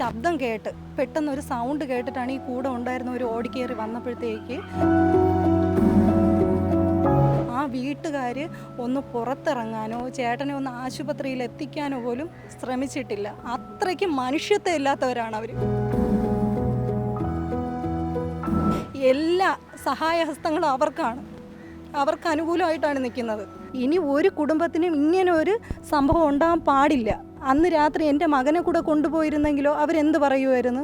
ശബ്ദം കേട്ട് പെട്ടെന്ന് ഒരു സൗണ്ട് കേട്ടിട്ടാണ് ഈ കൂടെ ഉണ്ടായിരുന്ന ഒരു ഓടിക്കേറി വന്നപ്പോഴത്തേക്ക് ആ വീട്ടുകാർ ഒന്ന് പുറത്തിറങ്ങാനോ ചേട്ടനെ ഒന്ന് ആശുപത്രിയിൽ എത്തിക്കാനോ പോലും ശ്രമിച്ചിട്ടില്ല. അത്രയ്ക്ക് മനുഷ്യത്വം ഇല്ലാത്തവരാണ് അവർ എല്ലാ സഹായഹസ്തങ്ങളും അവർക്കാണ്. അവർക്ക് അനുകൂലമായിട്ടാണ് നിൽക്കുന്നത്. ഇനി ഒരു കുടുംബത്തിനും ഇങ്ങനെ ഒരു സംഭവം ഉണ്ടാകാൻ പാടില്ല. അന്ന് രാത്രി എന്റെ മകനെ കൂടെ കൊണ്ടുപോയിരുന്നെങ്കിലോ അവരെന്ത് പറയുമായിരുന്നു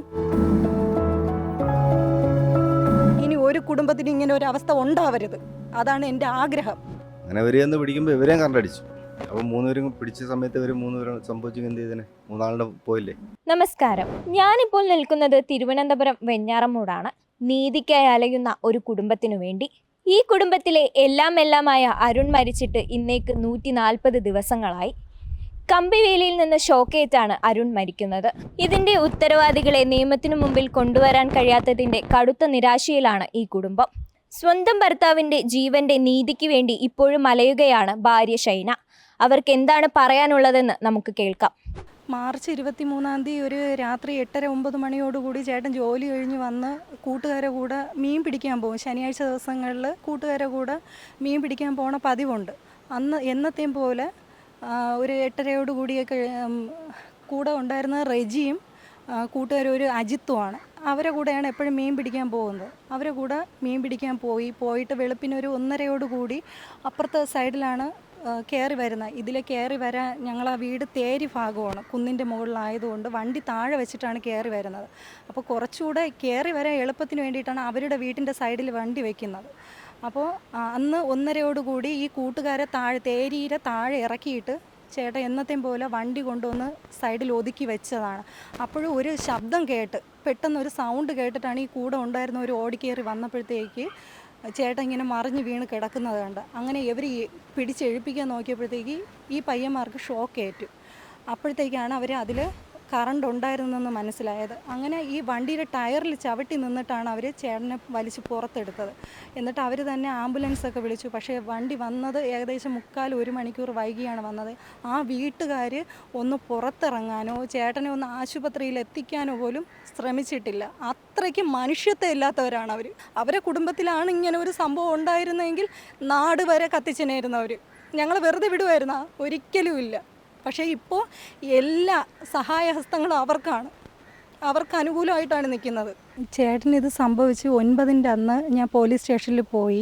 ഇനി ഒരു കുടുംബത്തിന് ഇങ്ങനെ ഒരു അവസ്ഥ ഉണ്ടാവരുത്. അതാണ് എന്റെ ആഗ്രഹം. അങ്ങനെ ഇവരെയൊന്ന് പിടിക്കുമ്പോൾ ഇവരെയും കണ്ടടിച്ചു അപ്പം മൂന്നുപേരും പിടിച്ച സമയത്ത് ഇവർ മൂന്നുപേരും സംഭവിച്ചു എന്ത് ചെയ്തതിനെ മൂന്നാളുടെ പോയില്ലേ? നമസ്കാരം. ഞാനിപ്പോൾ നിൽക്കുന്നത് തിരുവനന്തപുരം വെഞ്ഞാറമൂടാണ്. നീതിക്കായി അലയുന്ന ഒരു കുടുംബത്തിനു വേണ്ടി. ഈ കുടുംബത്തിലെ എല്ലാം എല്ലാമായ അരുൺ മരിച്ചിട്ട് ഇന്നേക്ക് നൂറ്റി നാൽപ്പത് ദിവസങ്ങളായി. കമ്പിവേലിയിൽ നിന്ന് ഷോക്കേറ്റാണ് അരുൺ മരിക്കുന്നത്. ഇതിന്റെ ഉത്തരവാദികളെ നിയമത്തിനു മുമ്പിൽ കൊണ്ടുവരാൻ കഴിയാത്തതിന്റെ കടുത്ത നിരാശയിലാണ് ഈ കുടുംബം. സ്വന്തം ഭർത്താവിന്റെ ജീവന്റെ നീതിക്ക് വേണ്ടി ഇപ്പോഴും അലയുകയാണ് ഭാര്യ ഷൈന. അവർക്ക് എന്താണ് പറയാനുള്ളതെന്ന് നമുക്ക് കേൾക്കാം. മാർച്ച് ഇരുപത്തി മൂന്നാം തീയതി ഒരു രാത്രി എട്ടര ഒമ്പത് മണിയോടുകൂടി ചേട്ടൻ ജോലി കഴിഞ്ഞ് വന്ന് കൂട്ടുകാരെ കൂടെ മീൻ പിടിക്കാൻ പോകും. ശനിയാഴ്ച ദിവസങ്ങളിൽ കൂട്ടുകാരെ കൂടെ മീൻ പിടിക്കാൻ പോണ പതിവുണ്ട്. അന്ന് എന്നത്തെയും പോലെ ഒരു എട്ടരയോട് കൂടിയൊക്കെ കൂടെ ഉണ്ടായിരുന്ന റെജിയും കൂട്ടുകാർ ഒരു അജിത്തുമാണ്. അവരെ കൂടെയാണ് എപ്പോഴും മീൻ പിടിക്കാൻ പോകുന്നത്. അവരെ കൂടെ മീൻ പിടിക്കാൻ പോയി. പോയിട്ട് വെളുപ്പിനൊരു ഒന്നരയോട് കൂടി അപ്പുറത്തെ സൈഡിലാണ് കയറി വരുന്നത്. ഇതിലെ കയറി വരാൻ ഞങ്ങൾ ആ വീട് തേരി ഭാഗമാണ്. കുന്നിന്റെ മുകളിലായതുകൊണ്ട് വണ്ടി താഴെ വെച്ചിട്ടാണ് കയറി വരുന്നത്. അപ്പോൾ കുറച്ചുകൂടെ കയറി വരാൻ എളുപ്പത്തിന് വേണ്ടിയിട്ടാണ് അവരുടെ വീട്ടിന്റെ സൈഡിൽ വണ്ടി വെക്കുന്നത്. അപ്പോൾ അന്ന് ഒന്നരയോടുകൂടി ഈ കൂട്ടുകാരെ താഴെ തേരിയുടെ താഴെ ഇറക്കിയിട്ട് ചേട്ടൻ എന്നത്തെയും പോലെ വണ്ടി കൊണ്ടുവന്ന് സൈഡിൽ ഒതുക്കി വെച്ചതാണ്. അപ്പോഴും ഒരു ശബ്ദം കേട്ട് പെട്ടെന്ന് ഒരു സൗണ്ട് കേട്ടിട്ടാണ് ഈ കൂടെ ഉണ്ടായിരുന്ന ഒരു ഓടിക്കേറി വന്നപ്പോഴത്തേക്ക് ചേട്ടൻ ഇങ്ങനെ മറിഞ്ഞ് വീണ് കിടക്കുന്നത് കണ്ട്. അങ്ങനെ ഇവർ പിടിച്ചെഴുപ്പിക്കാൻ നോക്കിയപ്പോഴത്തേക്ക് ഈ പയ്യന്മാർക്ക് ഷോക്ക് ഏറ്റു. അപ്പോഴത്തേക്കാണ് അവർ അതിൽ കറണ്ട് ഉണ്ടായിരുന്നെന്ന് മനസ്സിലായത്. അങ്ങനെ ഈ വണ്ടിയുടെ ടയറിൽ ചവിട്ടി നിന്നിട്ടാണ് അവർ ചേട്ടനെ വലിച്ച് പുറത്തെടുത്തത്. എന്നിട്ട് അവർ തന്നെ ആംബുലൻസൊക്കെ വിളിച്ചു. പക്ഷേ വണ്ടി വന്നത് ഏകദേശം മുക്കാൽ ഒരു മണിക്കൂർ വൈകിയാണ് വന്നത്. ആ വീട്ടുകാർ ഒന്ന് പുറത്തിറങ്ങാനോ ചേട്ടനെ ഒന്ന് ആശുപത്രിയിൽ എത്തിക്കാനോ പോലും ശ്രമിച്ചിട്ടില്ല. അത്രയ്ക്ക് മനുഷ്യത്വം ഇല്ലാത്തവരാണ് അവർ അവരെ കുടുംബത്തിലാണ് ഇങ്ങനെ ഒരു സംഭവം ഉണ്ടായിരുന്നെങ്കിൽ നാട് വരെ കത്തിച്ചനായിരുന്നു അവർ ഞങ്ങൾ വെറുതെ വിടുമായിരുന്നാ ഒരിക്കലും ഇല്ല. പക്ഷേ ഇപ്പോൾ എല്ലാ സഹായഹസ്തങ്ങളും അവർക്കാണ്. അവർക്ക് അനുകൂലമായിട്ടാണ് നിൽക്കുന്നത്. ചേട്ടൻ ഇത് സംഭവിച്ച് ഒൻപതിന്റെ അന്ന് ഞാൻ പോലീസ് സ്റ്റേഷനിൽ പോയി.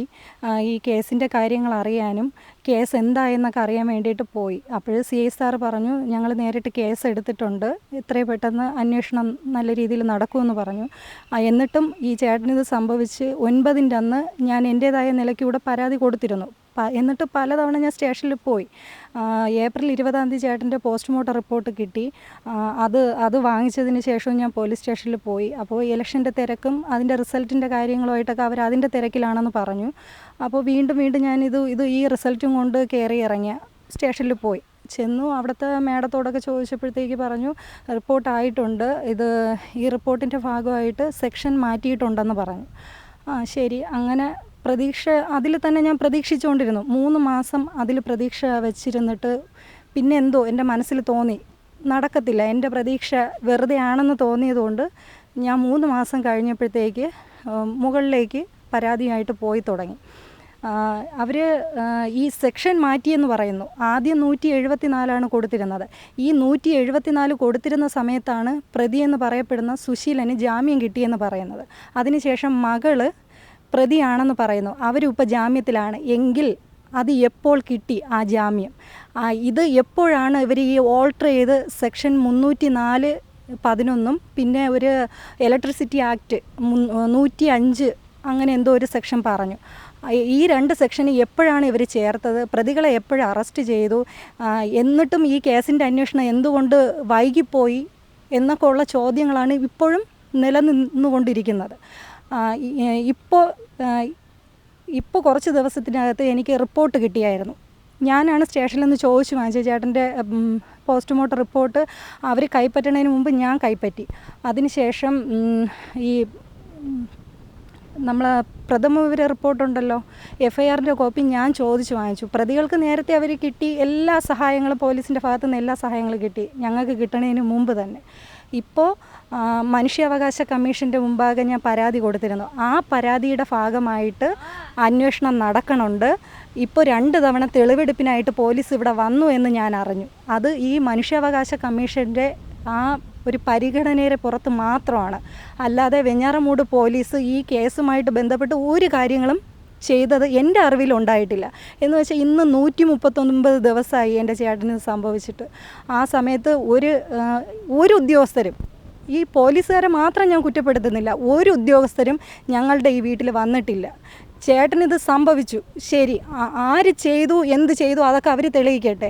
ഈ കേസിന്റെ കാര്യങ്ങൾ അറിയാനും കേസ് എന്തായെന്നൊക്കെ അറിയാൻ വേണ്ടിയിട്ട് പോയി. അപ്പോൾ സി ഐ സാർ പറഞ്ഞു ഞങ്ങൾ നേരിട്ട് കേസ് എടുത്തിട്ടുണ്ട്. ഇത്രയും പെട്ടെന്ന് അന്വേഷണം നല്ല രീതിയിൽ നടക്കുമെന്ന് പറഞ്ഞു. എന്നിട്ടും ഈ ചേട്ടനിത് സംഭവിച്ച് ഒൻപതിന്റെ അന്ന് ഞാൻ എന്റേതായ നിലയ്ക്ക് ഇവിടെ പരാതി കൊടുത്തിരുന്നു. എന്നിട്ട് പലതവണ ഞാൻ സ്റ്റേഷനിൽ പോയി. ഏപ്രിൽ ഇരുപതാം തീയതി ചേട്ടന്റെ പോസ്റ്റ്മോർട്ടം റിപ്പോർട്ട് കിട്ടി. അത് അത് വാങ്ങിച്ചതിന് ശേഷവും ഞാൻ പോലീസ് സ്റ്റേഷനിൽ പോയി. അപ്പോൾ ഇലക്ഷന്റെ തിരക്കും അതിന്റെ റിസൾട്ടിന്റെ കാര്യങ്ങളുമായിട്ടൊക്കെ അവർ അതിന്റെ തിരക്കിലാണെന്ന് പറഞ്ഞു. അപ്പോൾ വീണ്ടും വീണ്ടും ഞാനിത് ഇത് ഈ റിസൾട്ടും കൊണ്ട് കയറി ഇറങ്ങിയ സ്റ്റേഷനിൽ പോയി. ചെന്നു അവിടുത്തെ മേഡത്തോടൊക്കെ ചോദിച്ചപ്പോഴത്തേക്ക് പറഞ്ഞു റിപ്പോർട്ടായിട്ടുണ്ട്. ഇത് ഈ റിപ്പോർട്ടിന്റെ ഭാഗമായിട്ട് സെക്ഷൻ മാറ്റിയിട്ടുണ്ടെന്ന് പറഞ്ഞു. ആ ശരി. അങ്ങനെ പ്രതീക്ഷ അതിൽ തന്നെ ഞാൻ പ്രതീക്ഷിച്ചുകൊണ്ടിരുന്നു. മൂന്ന് മാസം അതിൽ പ്രതീക്ഷ വെച്ചിരുന്നിട്ട് പിന്നെ എന്തോ എന്റെ മനസ്സിൽ തോന്നി. നടക്കത്തില്ല. എന്റെ പ്രതീക്ഷ വെറുതെ ആണെന്ന് തോന്നിയതുകൊണ്ട് ഞാൻ മൂന്ന് മാസം കഴിഞ്ഞപ്പോഴത്തേക്ക് മുകളിലേക്ക് പരാതിയായിട്ട് പോയി തുടങ്ങി. അവർ ഈ സെക്ഷൻ മാറ്റിയെന്ന് പറയുന്നു. ആദ്യം നൂറ്റി എഴുപത്തി നാലാണ് കൊടുത്തിരുന്നത്. ഈ നൂറ്റി എഴുപത്തി നാല് കൊടുത്തിരുന്ന സമയത്താണ് പ്രതിയെന്ന് പറയപ്പെടുന്ന സുശീലന് ജാമ്യം കിട്ടിയെന്ന് പറയുന്നത്. അതിനുശേഷം മകൾ പ്രതിയാണെന്ന് പറയുന്നു. അവരിപ്പോൾ ജാമ്യത്തിലാണ്. എങ്കിൽ അത് എപ്പോൾ കിട്ടി ആ ജാമ്യം? ഇത് എപ്പോഴാണ് ഇവർ ഈ ഓൾട്ടർ ചെയ്ത് സെക്ഷൻ മുന്നൂറ്റി നാല് പതിനൊന്നും പിന്നെ ഒരു ഇലക്ട്രിസിറ്റി ആക്ട് നൂറ്റി അഞ്ച് അങ്ങനെ എന്തോ ഒരു സെക്ഷൻ പറഞ്ഞു. ഈ രണ്ട് സെക്ഷന് എപ്പോഴാണ് ഇവർ ചേർത്തത്? പ്രതികളെ എപ്പോഴും അറസ്റ്റ് ചെയ്തു? എന്നിട്ടും ഈ കേസിന്റെ അന്വേഷണം എന്തുകൊണ്ട് വൈകിപ്പോയി? എന്നൊക്കെ ഉള്ള ചോദ്യങ്ങളാണ് ഇപ്പോഴും നിലനിന്നുകൊണ്ടിരിക്കുന്നത്. ഇപ്പോൾ ഇപ്പോൾ കുറച്ച് ദിവസത്തിനകത്ത് എനിക്ക് റിപ്പോർട്ട് കിട്ടിയായിരുന്നു. ഞാനാണ് സ്റ്റേഷനിൽ നിന്ന് ചോദിച്ചു വാങ്ങിച്ചത്. ചേട്ടന്റെ പോസ്റ്റ്മോർട്ടം റിപ്പോർട്ട് അവർ കൈപ്പറ്റണതിന് മുമ്പ് ഞാൻ കൈപ്പറ്റി. അതിനുശേഷം ശേഷം ഈ നമ്മളെ പ്രഥമ വിവര റിപ്പോർട്ടുണ്ടല്ലോ എഫ് ഐ ആറിന്റെ കോപ്പി ഞാൻ ചോദിച്ചു വാങ്ങിച്ചു. പ്രതികൾക്ക് നേരത്തെ അവർ കിട്ടി എല്ലാ സഹായങ്ങളും പോലീസിന്റെ ഭാഗത്തുനിന്ന് എല്ലാ സഹായങ്ങളും കിട്ടി ഞങ്ങൾക്ക് കിട്ടണതിന് മുമ്പ് തന്നെ. ഇപ്പോൾ മനുഷ്യാവകാശ കമ്മീഷന്റെ മുമ്പാകെ ഞാൻ പരാതി കൊടുത്തിരുന്നു. ആ പരാതിയുടെ ഭാഗമായിട്ട് അന്വേഷണം നടക്കണുണ്ട്. ഇപ്പോൾ രണ്ട് തവണ തെളിവെടുപ്പിനായിട്ട് പോലീസ് ഇവിടെ വന്നു എന്ന് ഞാൻ അറിഞ്ഞു. അത് ഈ മനുഷ്യാവകാശ കമ്മീഷന്റെ ആ ഒരു പരിഗണനയുടെ പുറത്ത് മാത്രമാണ്. അല്ലാതെ വെഞ്ഞാറമൂട് പോലീസ് ഈ കേസുമായിട്ട് ബന്ധപ്പെട്ട് ഒരു കാര്യങ്ങളും ചെയ്തത് എന്റെ അറിവിൽ ഉണ്ടായിട്ടില്ല. എന്ന് വെച്ചാൽ ഇന്ന് നൂറ്റി മുപ്പത്തൊൻപത് ദിവസമായി എന്റെ ചേട്ടന് സംഭവിച്ചിട്ട്. ആ സമയത്ത് ഒരു ഒരു ഉദ്യോഗസ്ഥരും ഈ പോലീസുകാരെ മാത്രം ഞാൻ കുറ്റപ്പെടുത്തുന്നില്ല. ഒരു ഉദ്യോഗസ്ഥരും ഞങ്ങളുടെ ഈ വീട്ടിൽ വന്നിട്ടില്ല. ചേട്ടനിത് സംഭവിച്ചു. ശരി ആര് ചെയ്തു എന്ത് ചെയ്തു അതൊക്കെ അവർ തെളിയിക്കട്ടെ.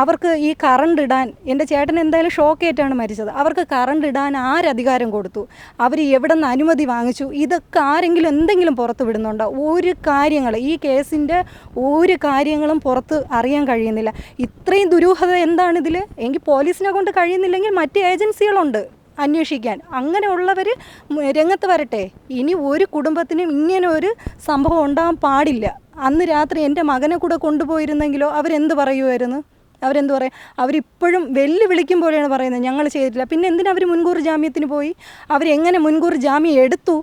അവർക്ക് ഈ കറണ്ട് ഇടാൻ എന്റെ ചേട്ടൻ എന്തായാലും ഷോക്കേറ്റാണ് മരിച്ചത്. അവർക്ക് കറണ്ട് ഇടാൻ ആരധികാരം കൊടുത്തു? അവർ എവിടെ നിന്ന് അനുമതി വാങ്ങിച്ചു? ഇതൊക്കെ ആരെങ്കിലും എന്തെങ്കിലും പുറത്ത് വിടുന്നുണ്ടോ? ഒരു കാര്യങ്ങൾ ഈ കേസിന്റെ ഒരു കാര്യങ്ങളും പുറത്ത് അറിയാൻ കഴിയുന്നില്ല. ഇത്രയും ദുരൂഹത എന്താണിതിൽ എങ്കിൽ പോലീസിനെ കൊണ്ട് കഴിയുന്നില്ലെങ്കിൽ മറ്റ് ഏജൻസികളുണ്ട്. അന്വേഷിക്കാൻ. അങ്ങനെയുള്ളവർ രംഗത്ത് വരട്ടെ. ഇനി ഒരു കുടുംബത്തിനും ഇങ്ങനെ ഒരു സംഭവം ഉണ്ടാകാൻ പാടില്ല. അന്ന് രാത്രി എന്റെ മകനെ കൂടെ കൊണ്ടുപോയിരുന്നെങ്കിലോ അവരെന്ത് പറയുമായിരുന്നു അവരെന്ത് പറയും? അവരിപ്പോഴും വെല്ലുവിളിക്കും പോലെയാണ് പറയുന്നത്. ഞങ്ങൾ ചെയ്തിട്ടില്ല. പിന്നെ എന്തിനാ അവർ മുൻകൂർ ജാമ്യത്തിന് പോയി? അവരെങ്ങനെ മുൻകൂർ ജാമ്യം എടുത്തു?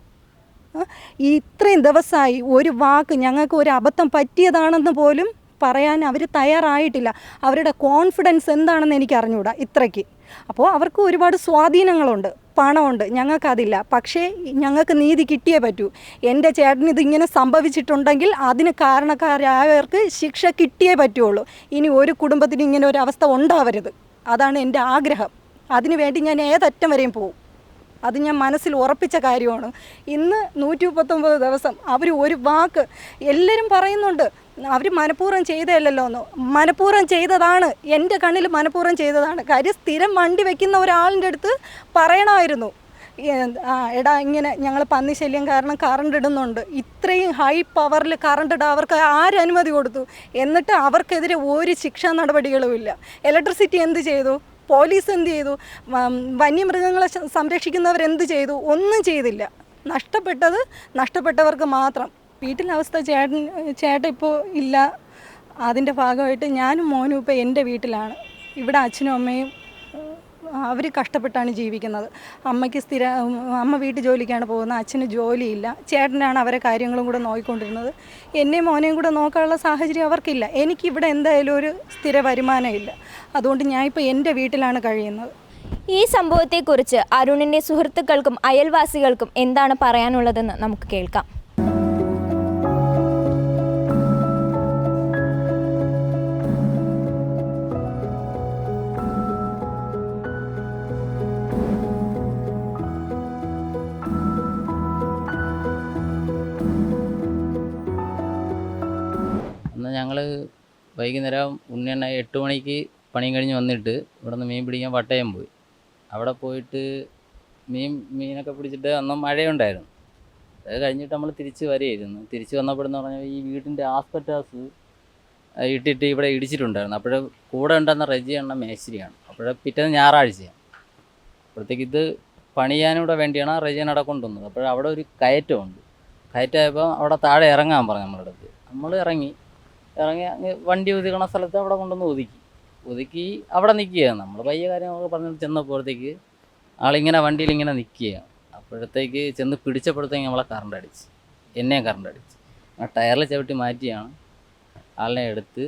ഈ ഇത്രയും ദിവസമായി ഒരു വാക്ക് ഞങ്ങൾക്ക് ഒരു അബദ്ധം പറ്റിയതാണെന്ന് പോലും പറയാൻ അവർ തയ്യാറായിട്ടില്ല. അവരുടെ കോൺഫിഡൻസ് എന്താണെന്ന് എനിക്ക് അറിഞ്ഞുകൂടാ ഇത്രയ്ക്ക്. അപ്പോൾ അവർക്ക് ഒരുപാട് സ്വാധീനങ്ങളുണ്ട് പണമുണ്ട്. ഞങ്ങൾക്കതില്ല. പക്ഷേ ഞങ്ങൾക്ക് നീതി കിട്ടിയേ പറ്റൂ. എന്റെ ചേട്ടന് ഇതിങ്ങനെ സംഭവിച്ചിട്ടുണ്ടെങ്കിൽ അതിന് കാരണക്കാരായവർക്ക് ശിക്ഷ കിട്ടിയേ പറ്റുള്ളൂ. ഇനി ഒരു കുടുംബത്തിന് ഇങ്ങനെ ഒരു അവസ്ഥ ഉണ്ടാവരുത്. അതാണ് എന്റെ ആഗ്രഹം. അതിനുവേണ്ടി ഞാൻ ഏതറ്റം വരെയും പോകും. അത് ഞാൻ മനസ്സിൽ ഉറപ്പിച്ച കാര്യമാണ്. ഇന്ന് നൂറ്റി മുപ്പത്തൊമ്പത് ദിവസം അവർ ഒരു വാക്ക് എല്ലാവരും പറയുന്നുണ്ട്. അവർ മനഃപൂർവം ചെയ്തതല്ലല്ലോ എന്ന്. മനഃപൂർവം ചെയ്തതാണ്. എന്റെ കണ്ണിൽ മനഃപൂർവം ചെയ്തതാണ്. കാര്യം സ്ഥിരം വണ്ടി വെക്കുന്ന ഒരാളിന്റെ അടുത്ത് പറയണമായിരുന്നു. എടാ ഇങ്ങനെ ഞങ്ങൾ പന്നി ശല്യം കാരണം കറണ്ട് ഇടുന്നുണ്ട്. ഇത്രയും ഹൈ പവറിൽ കറണ്ട് ഇടാൻ അവർക്ക് ആരനുമതി കൊടുത്തു? എന്നിട്ട് അവർക്കെതിരെ ഒരു ശിക്ഷാ നടപടികളുമില്ല. ഇലക്ട്രിസിറ്റി എന്ത് ചെയ്തു? പോലീസ് എന്ത് ചെയ്തു? വന്യമൃഗങ്ങളെ സംരക്ഷിക്കുന്നവരെന്ത് ചെയ്തു? ഒന്നും ചെയ്തില്ല. നഷ്ടപ്പെട്ടത് നഷ്ടപ്പെട്ടവർക്ക് മാത്രം. വീട്ടിലെ അവസ്ഥ ചേട്ടൻ ചേട്ടൻ ഇപ്പോൾ ഇല്ല. അതിന്റെ ഭാഗമായിട്ട് ഞാനും മോനും ഇപ്പോൾ എന്റെ വീട്ടിലാണ്. ഇവിടെ അച്ഛനും അമ്മയും അവർ കഷ്ടപ്പെട്ടാണ് ജീവിക്കുന്നത്. അമ്മയ്ക്ക് സ്ഥിര അമ്മ വീട്ടു ജോലിക്കാണ് പോകുന്നത് അച്ഛന് ജോലിയില്ല. ചേട്ടനാണ് അവരെ കാര്യങ്ങളും കൂടെ നോക്കിക്കൊണ്ടിരുന്നത് എന്നെയും മോനെയും കൂടെ നോക്കാനുള്ള സാഹചര്യം അവർക്കില്ല. എനിക്കിവിടെ എന്തായാലും ഒരു സ്ഥിര വരുമാനമില്ല. അതുകൊണ്ട് ഞാൻ ഇപ്പോൾ എന്റെ വീട്ടിലാണ് കഴിയുന്നത്. ഈ സംഭവത്തെക്കുറിച്ച് അരുണിന്റെ സുഹൃത്തുക്കൾക്കും അയൽവാസികൾക്കും എന്താണ് പറയാനുള്ളതെന്ന് നമുക്ക് കേൾക്കാം. വൈകുന്നേരം ഉണ്ണിയണ്ണ എട്ട് മണിക്ക് പണിയും കഴിഞ്ഞ് വന്നിട്ട് ഇവിടെ നിന്ന് മീൻ പിടിക്കാൻ വട്ടയം പോയി. അവിടെ പോയിട്ട് മീൻ മീനൊക്കെ പിടിച്ചിട്ട് അന്ന് മഴയുണ്ടായിരുന്നു. അത് കഴിഞ്ഞിട്ട് നമ്മൾ തിരിച്ച് വരികയായിരുന്നു. തിരിച്ച് വന്നപ്പോഴെന്ന് പറഞ്ഞാൽ ഈ വീടിന്റെ ആസ്പെറ്റാസ് ഇട്ടിട്ട് ഇവിടെ ഇടിച്ചിട്ടുണ്ടായിരുന്നു. അപ്പോഴേ കൂടെ ഉണ്ടെന്ന റെജി എണ്ണ മേശരിയാണ് അപ്പോഴേ പിറ്റേന്ന് ഞായറാഴ്ചയാണ്. അപ്പോഴത്തേക്ക് ഇത് പണിയാനൂടെ വേണ്ടിയാണ് ആ റെജി അവിടെ കൊണ്ടുവന്നത്. അപ്പോൾ അവിടെ ഒരു കയറ്റമുണ്ട്. കയറ്റമായപ്പോൾ അവിടെ താഴെ ഇറങ്ങാൻ പറഞ്ഞു നമ്മളുടെ അടുത്ത്. നമ്മൾ ഇറങ്ങി. ഇറങ്ങി അങ്ങ് വണ്ടി ഒതുക്കണ സ്ഥലത്ത് അവിടെ കൊണ്ടുവന്ന് ഒതുക്കി. ഒതുക്കി അവിടെ നിൽക്കുകയാണ് നമ്മൾ പയ്യ കാര്യങ്ങളൊക്കെ പറഞ്ഞു ചെന്നപ്പോഴത്തേക്ക് ആളിങ്ങനെ വണ്ടിയിൽ ഇങ്ങനെ നിൽക്കുകയാണ് അപ്പോഴത്തേക്ക് ചെന്ന് പിടിച്ചപ്പോഴത്തേക്ക് നമ്മളെ കറണ്ട് അടിച്ച്. എന്നെയും കറണ്ട് അടിച്ച്. ആ ടയറിൽ ചവിട്ടി മാറ്റിയാണ് ആളിനെ എടുത്ത്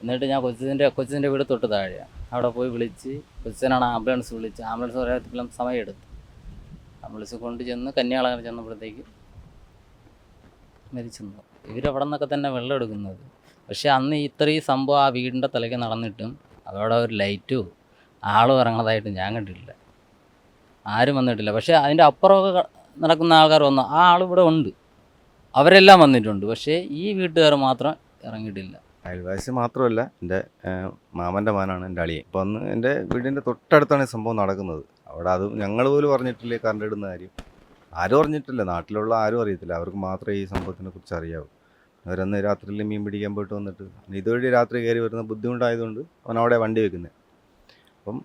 എന്നിട്ട് ഞാൻ കൊച്ചിന്റെ കൊച്ചിന്റെ വീട് തൊട്ട് താഴെയാണ്. അവിടെ പോയി വിളിച്ച് കൊച്ചിനാണ് ആംബുലൻസ് വിളിച്ച്. ആംബുലൻസ് പറയാത്തിലും സമയം എടുത്തു ആംബുലൻസ് കൊണ്ട് ചെന്ന് കന്യാളങ്ങനെ ചെന്നപ്പോഴത്തേക്ക് മരിച്ചു. ഇവരവിടെ നിന്നൊക്കെ തന്നെ വെള്ളം എടുക്കുന്നത്. പക്ഷെ അന്ന് ഇത്രയും സംഭവം ആ വീടിന്റെ തലയ്ക്ക് നടന്നിട്ടും അതോടെ ഒരു ലൈറ്റോ ആളും ഇറങ്ങുന്നതായിട്ട് ഞാൻ കണ്ടിട്ടില്ല. ആരും വന്നിട്ടില്ല. പക്ഷേ അതിന്റെ അപ്പുറമൊക്കെ നടക്കുന്ന ആൾക്കാർ വന്നു. ആ ആൾ ഇവിടെ ഉണ്ട്. അവരെല്ലാം വന്നിട്ടുണ്ട്. പക്ഷേ ഈ വീട്ടുകാർ മാത്രം ഇറങ്ങിയിട്ടില്ല. അയൽവാസി മാത്രമല്ല എന്റെ മാമന്റെ മാനാണ് എന്റെ അളിയൻ. അപ്പോൾ അന്ന് എന്റെ വീടിന്റെ തൊട്ടടുത്താണ് ഈ സംഭവം നടക്കുന്നത്. അവിടെ അത് ഞങ്ങൾ പോലും അറിഞ്ഞിട്ടില്ലേ കറണ്ട് ഇടുന്ന കാര്യം. ആരും അറിഞ്ഞിട്ടില്ല. നാട്ടിലുള്ള ആരും അറിയത്തില്ല. അവർക്ക് മാത്രമേ ഈ സംഭവത്തിനെ കുറിച്ച് അറിയാവൂ. അവരന്ന് രാത്രിയിൽ മീൻ പിടിക്കാൻ പോയിട്ട് വന്നിട്ട്. ഇതുവഴി രാത്രി കയറി വരുന്ന ബുദ്ധിമുട്ടായതുകൊണ്ട് അവൻ അവിടെ വണ്ടി വെക്കുന്നത് അപ്പം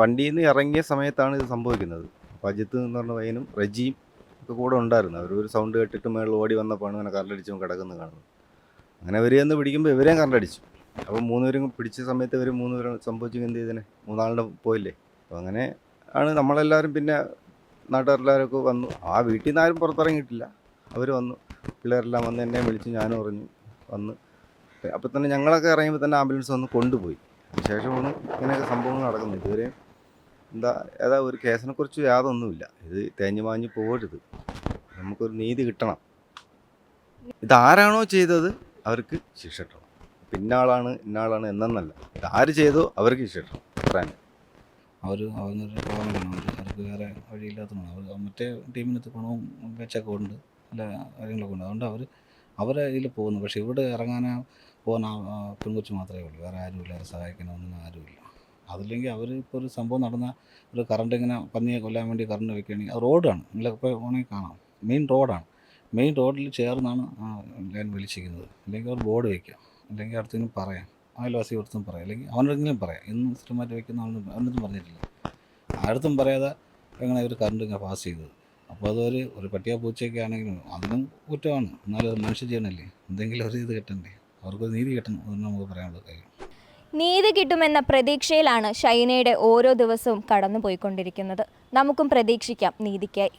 വണ്ടിയിൽ നിന്ന് ഇറങ്ങിയ സമയത്താണ് ഇത് സംഭവിക്കുന്നത്. അപ്പോൾ അജിത്ത് എന്ന് പറഞ്ഞ പയ്യനും റജിയും ഒക്കെ കൂടെ ഉണ്ടായിരുന്നു. അവർ ഒരു സൗണ്ട് കേട്ടിട്ട് മേളിൽ ഓടി വന്നപ്പോഴാണ് ഇങ്ങനെ കറണ്ടടിച്ചും കിടക്കുന്നത് കാണുന്നത്. അങ്ങനെ ഇവർ ഒന്ന് പിടിക്കുമ്പോൾ ഇവരെയും കറണ്ടടിച്ചു അപ്പോൾ മൂന്നുപേരും പിടിച്ച സമയത്ത് ഇവർ മൂന്നുപേരും സംഭവിച്ചു എന്ത് ചെയ്തേനെ? മൂന്നാളുടെ പോയില്ലേ? അപ്പോൾ അങ്ങനെ ആണ് നമ്മളെല്ലാവരും പിന്നെ നാട്ടുകാരെല്ലാവരും ഒക്കെ വന്നു. ആ വീട്ടിൽ നിന്ന് ആരും പുറത്തിറങ്ങിയിട്ടില്ല. അവർ വന്നു. പിള്ളേരെല്ലാം വന്ന് എന്നെ വിളിച്ച് ഞാനും അറിഞ്ഞു. വന്ന്. അപ്പോൾ തന്നെ ഞങ്ങളൊക്കെ ഇറങ്ങിയപ്പോൾ തന്നെ ആംബുലൻസ് വന്ന് കൊണ്ടുപോയി. ശേഷമാണ് ഇങ്ങനെയൊക്കെ സംഭവങ്ങൾ നടക്കുന്നത്. ഇതുവരെ എന്താ ഏതാ ഒരു കേസിനെ കുറിച്ച് യാതൊന്നുമില്ല. ഇത് തേഞ്ഞു മാഞ്ഞു പോകരുത്. നമുക്കൊരു നീതി കിട്ടണം. ഇതാരാണോ ചെയ്തത് അവർക്ക് ശിക്ഷ കിട്ടണം. പിന്നാളാണ് ഇന്നാളാണ് എന്നല്ല ഇതാര് ചെയ്തോ അവർക്ക് ശിക്ഷ കിട്ടണം. അത്രയാണ് അവർ അവർക്ക് വേറെ വഴിയില്ലാത്തതാണ് അവർ മറ്റേ ടീമിനകത്ത് പണവും വെച്ചൊക്കെ ഉണ്ട്. കാര്യങ്ങളൊക്കെ ഉണ്ട്. അതുകൊണ്ട് അവർ അവരെ ഇതിൽ പോകുന്നു. പക്ഷേ ഇവിടെ ഇറങ്ങാനാ പോകുന്ന പെൺകൊച്ചു മാത്രമേ ഉള്ളൂ. വേറെ ആരുമില്ല അവരെ സഹായിക്കാനൊന്നും ആരുമില്ല അതില്ലെങ്കിൽ അവർ ഇപ്പോൾ ഒരു സംഭവം നടന്ന ഒരു കറണ്ട് ഇങ്ങനെ പന്നിയെ കൊല്ലാൻ വേണ്ടി കറണ്ട് വയ്ക്കുകയാണെങ്കിൽ അത് റോഡാണ് നിങ്ങളിപ്പോൾ വേണമെങ്കിൽ കാണാം. മെയിൻ റോഡാണ് മെയിൻ റോഡിൽ ചേർന്നാണ് ലൈൻ വലിച്ചിരിക്കുന്നത് അല്ലെങ്കിൽ അവർ ബോർഡ് വയ്ക്കുക അല്ലെങ്കിൽ അടുത്തെങ്കിലും പറയാം. അയൽവാസി അടുത്തും പറയാം. അല്ലെങ്കിൽ അവനോടെങ്കിലും പറയാം. ഇന്നും സ്ഥിരമായിട്ട് വയ്ക്കുന്ന അവനൊന്നും പറഞ്ഞിട്ടില്ല. ആരടുത്തും പറയാതെ എങ്ങനെ ഒരു കറണ്ട് ഇങ്ങനെ പാസ് ചെയ്തത്? അപ്പോൾ അതൊരു ഒരു പട്ടിയ പൂച്ചയൊക്കെ ആണെങ്കിലും അതിനും കുറ്റമാണ്. എന്നാലും മനുഷ്യ ജീവനല്ലേ? എന്തെങ്കിലും ഒരു ഇത് കിട്ടണ്ടേ? അവർക്ക് നീതി കിട്ടണം എന്ന് നമുക്ക് പറയാനുള്ള കാര്യം. നീതി കിട്ടുമെന്ന പ്രതീക്ഷയിലാണ് ഷൈനയുടെ ഓരോ ദിവസവും കടന്നുപോയിക്കൊണ്ടിരിക്കുന്നത്. നമുക്കും പ്രതീക്ഷിക്കാം നീതിക്കായി.